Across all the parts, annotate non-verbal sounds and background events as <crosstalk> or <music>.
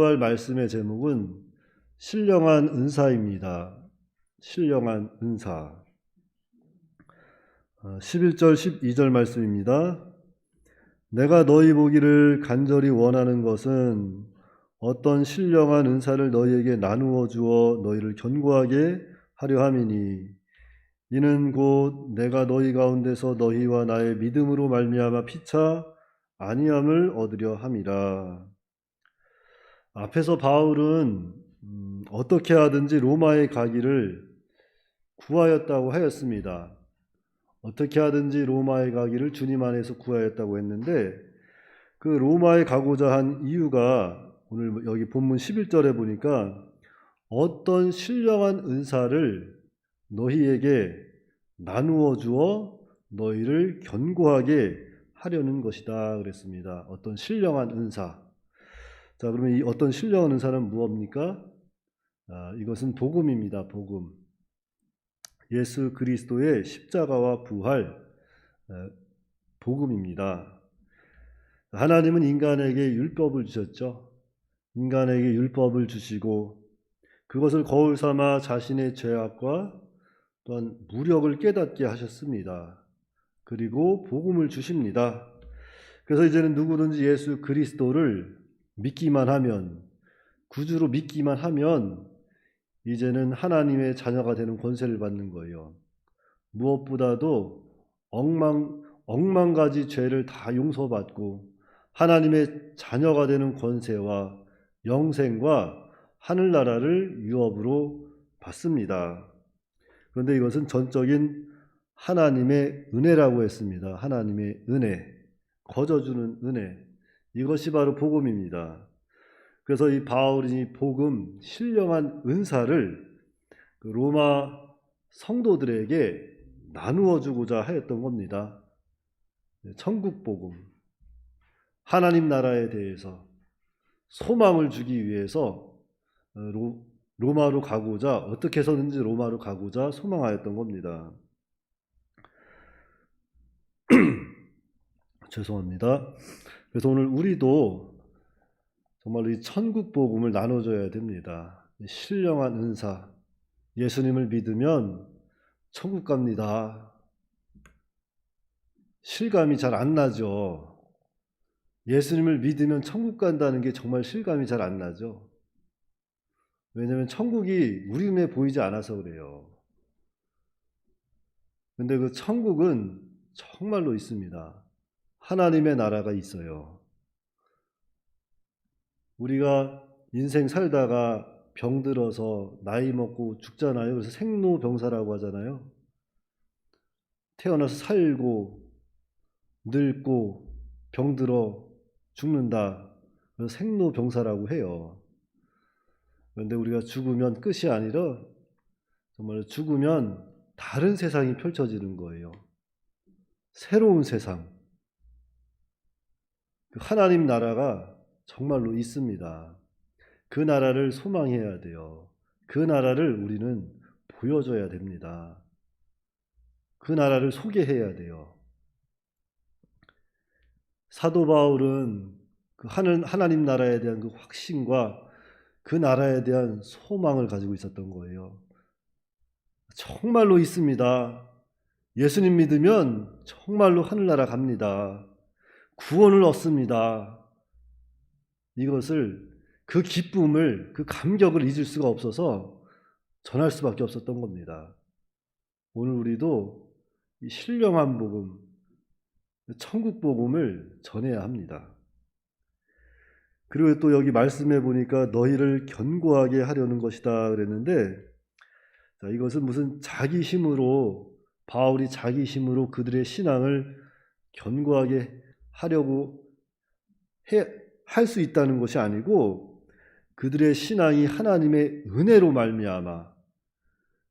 할 말씀의 제목은 신령한 은사입니다. 신령한 은사. 어, 11절 12절 말씀입니다. 내가 너희 보기를 간절히 원하는 것은 어떤 신령한 은사를 너희에게 나누어 주어 너희를 견고하게 하려 함이니 이는 곧 내가 너희 가운데서 너희와 나의 믿음으로 말미암아 피차 아니함을 얻으려 함이라. 앞에서 바울은 음, 어떻게 하든지 로마에 가기를 구하였다고 하였습니다. 어떻게 하든지 로마에 가기를 주님 안에서 구하였다고 했는데 그 로마에 가고자 한 이유가 오늘 여기 본문 11절에 보니까 어떤 신령한 은사를 너희에게 나누어 주어 너희를 견고하게 하려는 것이다 그랬습니다. 어떤 신령한 은사. 자, 그러면 이 어떤 신령한 은사는 무엇입니까? 아, 이것은 복음입니다. 복음. 예수 그리스도의 십자가와 부활 어, 복음입니다. 하나님은 인간에게 율법을 주셨죠. 인간에게 율법을 주시고 그것을 거울 삼아 자신의 죄악과 또한 무력을 깨닫게 하셨습니다. 그리고 복음을 주십니다. 그래서 이제는 누구든지 예수 그리스도를 믿기만 하면 구주로 믿기만 하면 이제는 하나님의 자녀가 되는 권세를 받는 거예요. 무엇보다도 억만 억만 가지 죄를 다 용서받고 하나님의 자녀가 되는 권세와 영생과 하늘나라를 유업으로 받습니다. 그런데 이것은 전적인 하나님의 은혜라고 했습니다. 하나님의 은혜, 거저주는 은혜. 이것이 바로 복음입니다. 그래서 이 바울이 복음, 신령한 은사를 그 로마 성도들에게 나누어 주고자 하였던 겁니다. 천국 복음, 하나님 나라에 대해서 소망을 주기 위해서 로, 로마로 가고자 어떻게 해서든지 로마로 가고자 소망하였던 겁니다. <clears throat> 죄송합니다. 그래서 오늘 우리도 정말 이 천국 복음을 나눠줘야 됩니다. 신령한 은사, 예수님을 믿으면 천국 갑니다. 실감이 잘 안 나죠. 예수님을 믿으면 천국 간다는 게 정말 실감이 잘 안 나죠. 왜냐하면 천국이 우리 눈에 보이지 않아서 그래요. 근데 그 천국은 정말로 있습니다. 하나님의 나라가 있어요. 우리가 인생 살다가 병들어서 나이 먹고 죽잖아요. 그래서 생로병사라고 하잖아요. 태어나서 살고 늙고 병들어 죽는다. 그래서 생로병사라고 해요. 그런데 우리가 죽으면 끝이 아니라 정말 죽으면 다른 세상이 펼쳐지는 거예요. 새로운 세상. 그 하나님 나라가 정말로 있습니다. 그 나라를 소망해야 돼요. 그 나라를 우리는 보여줘야 됩니다. 그 나라를 소개해야 돼요. 사도 바울은 그 하늘, 하나님 나라에 대한 그 확신과 그 나라에 대한 소망을 가지고 있었던 거예요. 정말로 있습니다. 예수님 믿으면 정말로 하늘나라 갑니다. 구원을 얻습니다. 이것을 그 기쁨을 그 감격을 잊을 수가 없어서 전할 수밖에 없었던 겁니다. 오늘 우리도 이 신령한 복음, 천국 복음을 전해야 합니다. 그리고 또 여기 말씀해 보니까 너희를 견고하게 하려는 것이다 그랬는데 자, 이것은 무슨 자기 힘으로 바울이 자기 힘으로 그들의 신앙을 견고하게 하려고 할 수 있다는 것이 아니고 그들의 신앙이 하나님의 은혜로 말미암아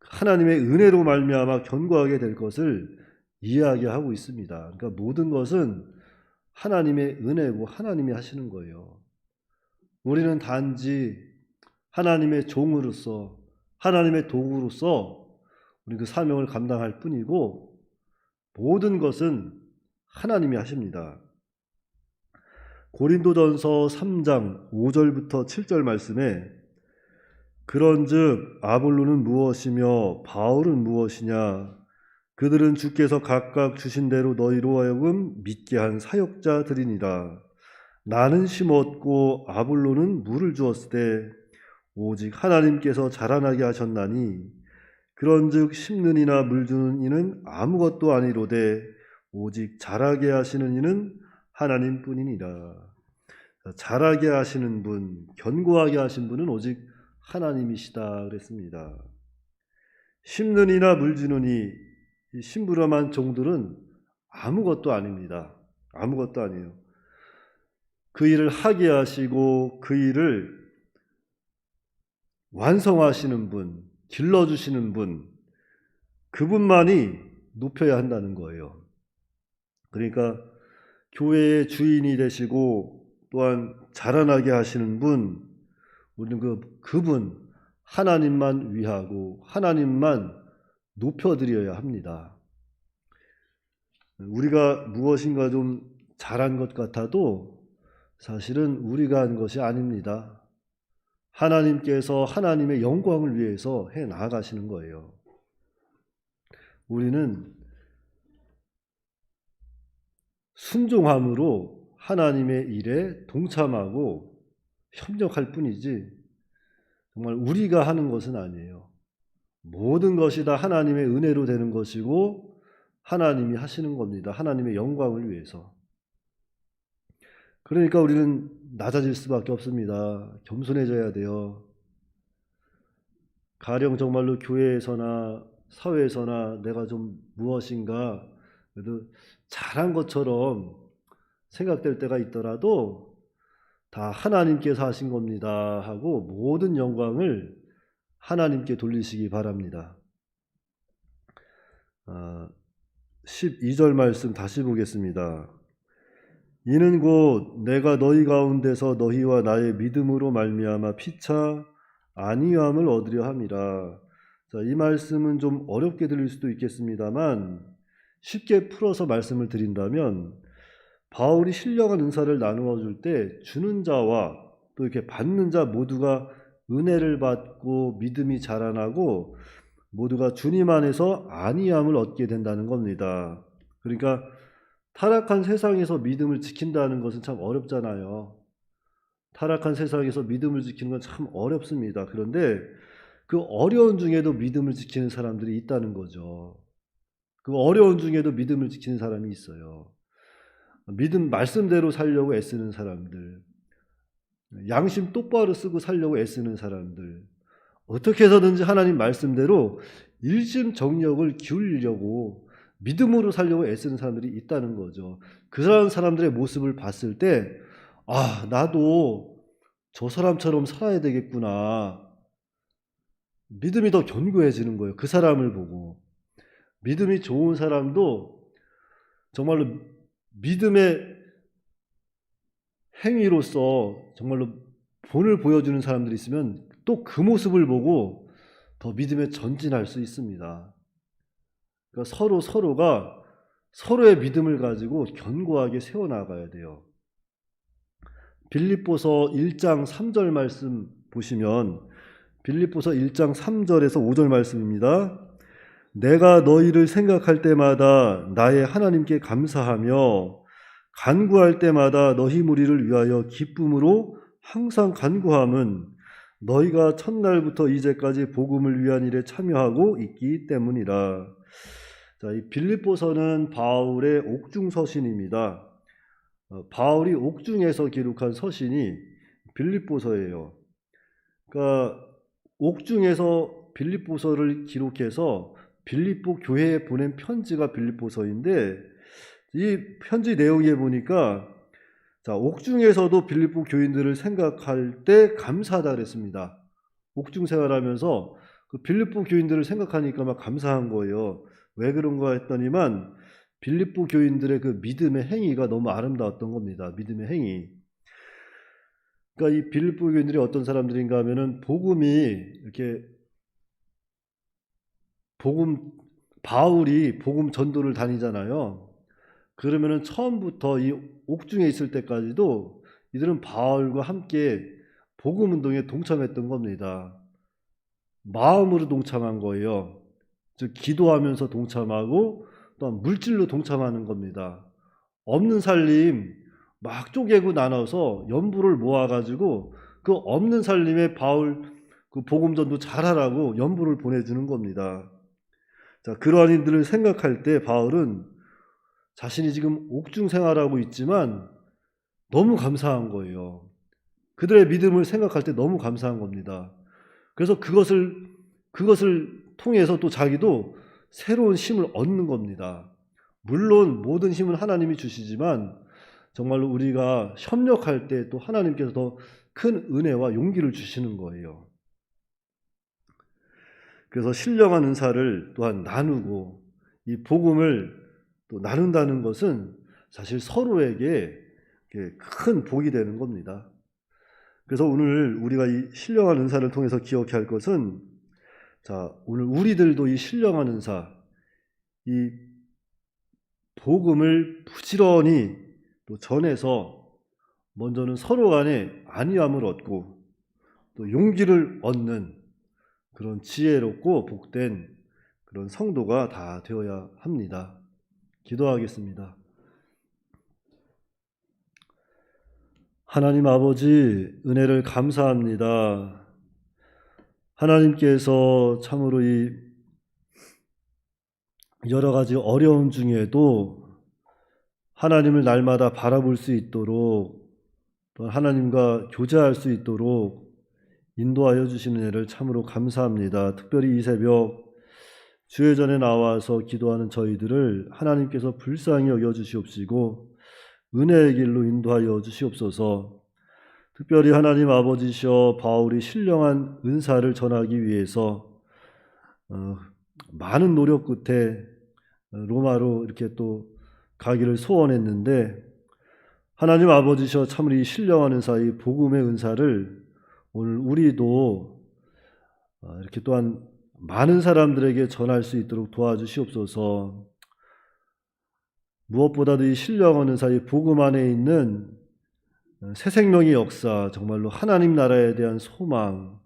하나님의 은혜로 말미암아 견고하게 될 것을 이야기하고 있습니다. 그러니까 모든 것은 하나님의 은혜고 하나님이 하시는 거예요. 우리는 단지 하나님의 종으로서 하나님의 도구로서 우리 그 사명을 감당할 뿐이고 모든 것은 하나님이 하십니다. 고린도전서 3장 5절부터 7절 말씀에 그런즉 아볼로는 무엇이며 바울은 무엇이냐? 그들은 주께서 각각 주신 대로 너희로 하여금 믿게 한 사역자들이니라. 나는 심었고 아볼로는 물을 주었으되 오직 하나님께서 자라나게 하셨나니 그런즉 심는 이나 물 주는 이는 아무것도 아니로되 오직 자라게 하시는 이는 하나님뿐이니라. 자라게 하시는 분, 견고하게 하신 분은 오직 하나님이시다 그랬습니다. 심는 이나 물 주는 이, 이 심부름한 종들은 아무것도 아닙니다. 아무것도 아니에요. 그 일을 하게 하시고 그 일을 완성하시는 분, 길러주시는 분, 그분만이 높여야 한다는 거예요. 그러니까 교회의 주인이 되시고 또한 자라나게 하시는 분, 우리는 그, 그분, 하나님만 위하고 하나님만 높여드려야 합니다. 우리가 무엇인가 좀 잘한 것 같아도 사실은 우리가 한 것이 아닙니다. 하나님께서 하나님의 영광을 위해서 해 나가시는 거예요. 우리는 순종함으로 하나님의 일에 동참하고 협력할 뿐이지 정말 우리가 하는 것은 아니에요. 모든 것이 다 하나님의 은혜로 되는 것이고 하나님이 하시는 겁니다. 하나님의 영광을 위해서. 그러니까 우리는 낮아질 수밖에 없습니다. 겸손해져야 돼요. 가령 정말로 교회에서나 사회에서나 내가 좀 무엇인가 그래도 잘한 것처럼 생각될 때가 있더라도 다 하나님께서 하신 겁니다 하고 모든 영광을 하나님께 돌리시기 바랍니다. 아, 12절 말씀 다시 보겠습니다. 이는 곧 내가 너희 가운데서 너희와 나의 믿음으로 말미암아 피차 안위함을 얻으려 함이라. 자, 이 말씀은 좀 어렵게 들릴 수도 있겠습니다만 쉽게 풀어서 말씀을 드린다면 바울이 신령한 은사를 나누어 줄 때 주는 자와 또 이렇게 받는 자 모두가 은혜를 받고 믿음이 자라나고 모두가 주님 안에서 안위함을 얻게 된다는 겁니다. 그러니까 타락한 세상에서 믿음을 지킨다는 것은 참 어렵잖아요. 타락한 세상에서 믿음을 지키는 건 참 어렵습니다. 그런데 그 어려운 중에도 믿음을 지키는 사람들이 있다는 거죠. 그 어려운 중에도 믿음을 지키는 사람이 있어요. 믿음 말씀대로 살려고 애쓰는 사람들, 양심 똑바로 쓰고 살려고 애쓰는 사람들, 어떻게 해서든지 하나님 말씀대로 일심정력을 기울이려고 믿음으로 살려고 애쓰는 사람들이 있다는 거죠. 그런 사람들의 모습을 봤을 때, 아, 나도 저 사람처럼 살아야 되겠구나. 믿음이 더 견고해지는 거예요. 그 사람을 보고. 믿음이 좋은 사람도 정말로 믿음의 행위로서 정말로 본을 보여주는 사람들이 있으면 또 그 모습을 보고 더 믿음에 전진할 수 있습니다. 그러니까 서로 서로가 서로의 믿음을 가지고 견고하게 세워나가야 돼요. 빌립보서 1장 3절 말씀 보시면 빌립보서 1장 3절에서 5절 말씀입니다. 내가 너희를 생각할 때마다 나의 하나님께 감사하며 간구할 때마다 너희 무리를 위하여 기쁨으로 항상 간구함은 너희가 첫날부터 이제까지 복음을 위한 일에 참여하고 있기 때문이라. 자, 이 빌립보서는 바울의 옥중 서신입니다. 어, 바울이 옥중에서 기록한 서신이 빌립보서예요. 그러니까 옥중에서 빌립보서를 기록해서 빌립보 교회에 보낸 편지가 빌립보서인데 이 편지 내용에 보니까 자, 옥중에서도 빌립보 교인들을 생각할 때 감사하다 그랬습니다. 옥중 생활하면서 그 빌립보 교인들을 생각하니까 막 감사한 거예요. 왜 그런가 했더니만 빌립보 교인들의 그 믿음의 행위가 너무 아름다웠던 겁니다. 믿음의 행위. 그러니까 이 빌립보 교인들이 어떤 사람들인가 하면은 복음이 이렇게 복음 바울이 복음 전도를 다니잖아요. 그러면은 처음부터 이 옥중에 있을 때까지도 이들은 바울과 함께 복음 운동에 동참했던 겁니다. 마음으로 동참한 거예요. 즉 기도하면서 동참하고 또한 물질로 동참하는 겁니다. 없는 살림 막 쪼개고 나눠서 연부를 모아가지고 그 없는 살림에 바울 그 복음 전도 잘하라고 연부를 보내주는 겁니다. 자 그러한 이들을 생각할 때 바울은 자신이 지금 옥중 생활하고 있지만 너무 감사한 거예요. 그들의 믿음을 생각할 때 너무 감사한 겁니다. 그래서 그것을 그것을 통해서 또 자기도 새로운 힘을 얻는 겁니다. 물론 모든 힘은 하나님이 주시지만 정말로 우리가 협력할 때 또 하나님께서 더 큰 은혜와 용기를 주시는 거예요. 그래서 신령한 은사를 또한 나누고 이 복음을 또 나눈다는 것은 사실 서로에게 큰 복이 되는 겁니다. 그래서 오늘 우리가 이 신령한 은사를 통해서 기억해야 할 것은 자, 오늘 우리들도 이 신령한 은사, 이 복음을 부지런히 또 전해서 먼저는 서로 간에 안위함을 얻고 또 용기를 얻는 그런 지혜롭고 복된 그런 성도가 다 되어야 합니다. 기도하겠습니다. 하나님 아버지 은혜를 감사합니다. 하나님께서 참으로 이 여러 가지 어려움 중에도 하나님을 날마다 바라볼 수 있도록 또 하나님과 교제할 수 있도록 인도하여 주시는 애를 참으로 감사합니다. 특별히 이 새벽 주의 전에 나와서 기도하는 저희들을 하나님께서 불쌍히 여겨 주시옵시고 은혜의 길로 인도하여 주시옵소서. 특별히 하나님 아버지셔 바울이 신령한 은사를 전하기 위해서 어, 많은 노력 끝에 로마로 이렇게 또 가기를 소원했는데 하나님 아버지셔 참으로 이 신령한 은사, 이 복음의 은사를 오늘 우리도 어, 이렇게 또한 많은 사람들에게 전할 수 있도록 도와주시옵소서. 무엇보다도 이 신령한 은사, 이 복음 안에 있는 새 생명의 역사, 정말로 하나님 나라에 대한 소망,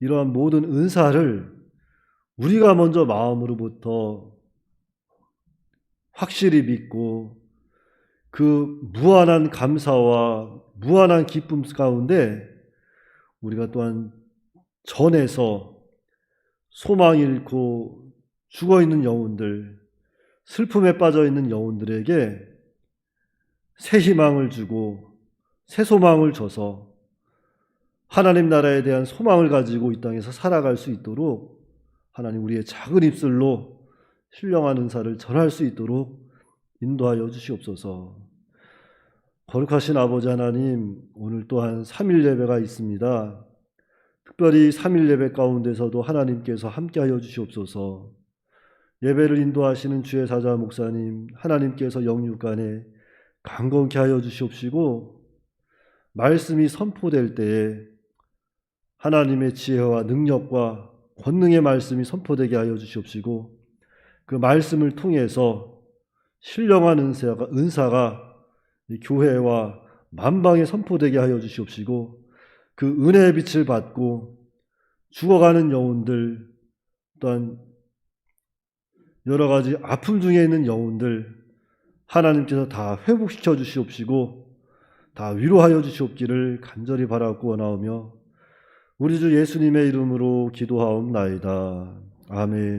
이러한 모든 은사를 우리가 먼저 마음으로부터 확실히 믿고 그 무한한 감사와 무한한 기쁨 가운데 우리가 또한 전에서 소망 잃고 죽어 있는 영혼들, 슬픔에 빠져 있는 영혼들에게 새 희망을 주고 새 소망을 줘서 하나님 나라에 대한 소망을 가지고 이 땅에서 살아갈 수 있도록 하나님 우리의 작은 입술로 신령한 은사를 전할 수 있도록 인도하여 주시옵소서. 거룩하신 아버지 하나님, 오늘 또한 3일 예배가 있습니다. 특별히 3일 예배 가운데서도 하나님께서 함께하여 주시옵소서. 예배를 인도하시는 주의 사자 목사님, 하나님께서 영육간에 강건케 하여 주시옵시고 말씀이 선포될 때에 하나님의 지혜와 능력과 권능의 말씀이 선포되게 하여 주시옵시고 그 말씀을 통해서 신령한 은사가, 은사가 교회와 만방에 선포되게 하여 주시옵시고 그 은혜의 빛을 받고 죽어가는 영혼들 또한 여러 가지 아픔 중에 있는 영혼들 하나님께서 다 회복시켜 주시옵시고 다 위로하여 주시옵기를 간절히 바라고 원하오며 우리 주 예수님의 이름으로 기도하옵나이다. 아멘.